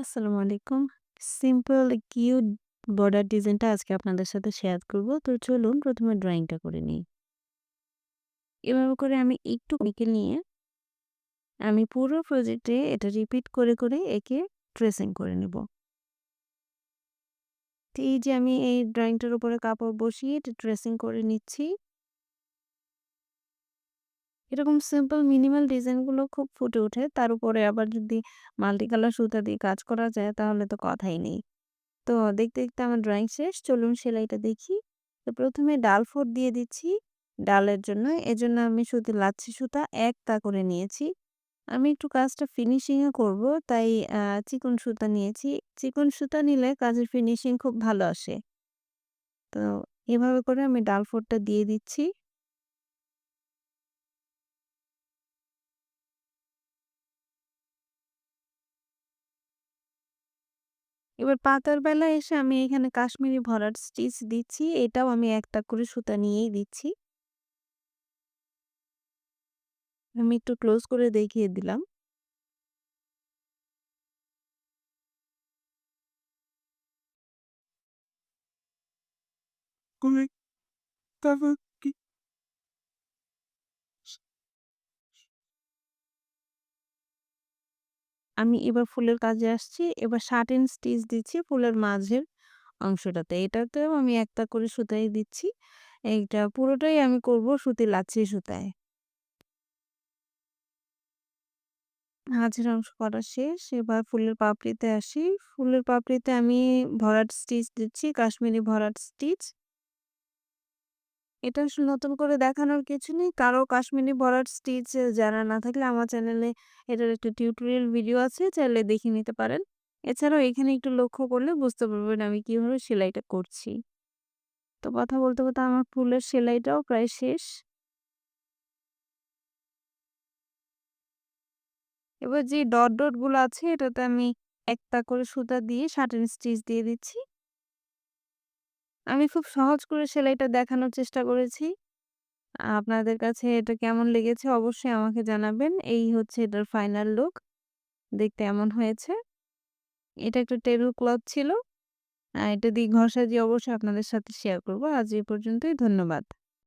আসসালামু আলাইকুম। Simple cute border ডিজাইনটা আজকে আপনাদের সাথে শেয়ার করব। তো চলুন ১ম এ ড্রয়িংটা করে নিই। এভাবে করে আমি একটু এঁকে নিয়ে আমি পুরো প্রজেক্টে এটা রিপিট করে, করে একে ট্রেসিং করে নেব। এই যে আমি এই ড্রয়িংটার উপরে কাপড় বসিয়ে এটা ট্রেসিং করে নিচ্ছি। এরকম সিম্পল মিনিমাল ডিজাইনগুলো খুব ফুটে ওঠে। তার উপরে আবার যদি মাল্টি কালার সুতা দিয়ে কাজ করা যায় তাহলে তো কথাই নেই। তো দেখতে, দেখতে আমার ড্রয়িং শেষ। চলুন সেলাইটা দেখি। তো প্রথমে ডাল ফোর দিয়ে দিচ্ছি ডালের জন্য। এজন্য আমি শুধু লাচ্ছি সুতা ১ তা করে নিয়েছি। আমি একটু কাজটা ফিনিশিং এ করব তাই চিকন সুতা নিয়েছি। চিকন সুতা নিলে কাজের ফিনিশিং খুব ভালো আসে। তো এভাবে করে আমি ডাল ফোরটা দিয়ে দিচ্ছি। এবার পাতার বেলায় এসে আমি এখানে কাশ্মীরি ভরাট স্টিচ দিচ্ছি। এটাও আমি একটা করে সুতা নিয়েই দিচ্ছি। আমি একটু ক্লোজ করে দেখিয়ে দিলাম। তারপর আমি এবার ফুলের কাজে আসছি। এবার শার্টেন স্টিচ দিচ্ছি ফুলের মাঝের অংশটাতে। এটাতেও আমি একটা করে সুতাই দিচ্ছি। এইটা পুরোটাই আমি করব সুতি লাচ্ছি সুতায়। মাঝের অংশ করা শেষ। এবার ফুলের পাপড়িতে আসি। ফুলের পাপড়িতে আমি ভরাট স্টিচ দিচ্ছি, কাশ্মীরি ভরাট স্টিচ। এটা আসলে নতুন করে দেখানোর কিছু নেই। কারও কাশ্মীরি ভরাট স্টিচ জানা না থাকলে আমার চ্যানেলে এটার একটা টিউটোরিয়াল ভিডিও আছে, চাইলে দেখে নিতে পারেন। এছাড়াও এখানে একটু লক্ষ্য করলে বুঝতে পারবেন আমি কীভাবে সেলাইটা করছি। তো কথা বলতে, বলতে আমার ফুলের সেলাইটাও প্রায় শেষ। এবার যে ডট, ডটগুলো আছে এটাতে আমি একটা করে সুতা দিয়ে শার্টেন স্টিচ দিয়ে দিচ্ছি। আমি খুব সহজ করে সেলাইটা দেখানোর চেষ্টা করেছি। আপনাদের কাছে এটা কেমন লেগেছে অবশ্যই আমাকে জানাবেন। এই হচ্ছে এটার ফাইনাল লুক। দেখতে এমন হয়েছে। এটা একটা টেবিল ক্লথ ছিল। আর এটা দিয়ে ঘর সাজিয়ে অবশ্যই আপনাদের সাথে শেয়ার করব। আজ এই পর্যন্তই। ধন্যবাদ।